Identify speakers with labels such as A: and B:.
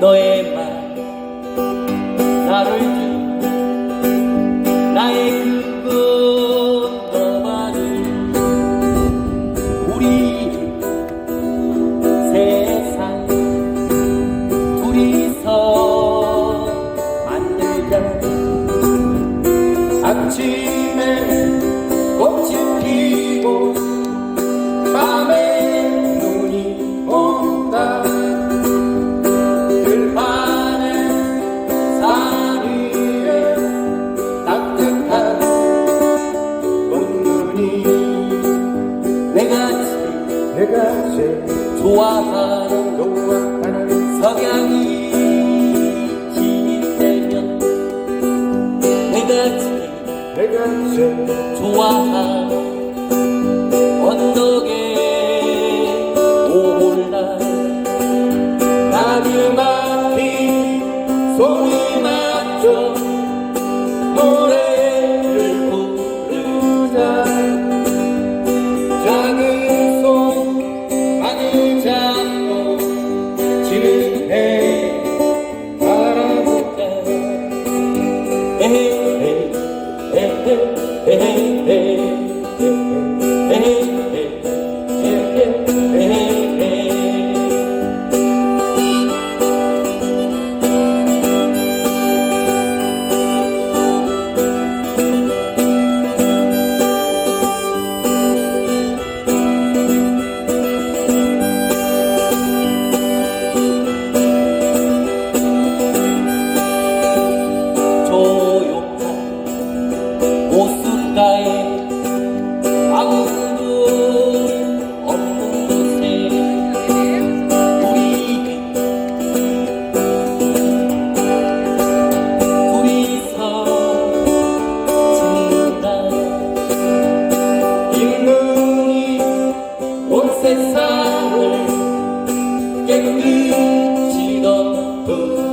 A: No
B: 좋아하는
A: 욕망하는
B: 성향이 힘이 되면 내가 제일
A: 내가 제일
B: 좋아하는 언덕에 오올라 나를 맡긴 소리 맞춰 노래 hey, hey. 지던 분.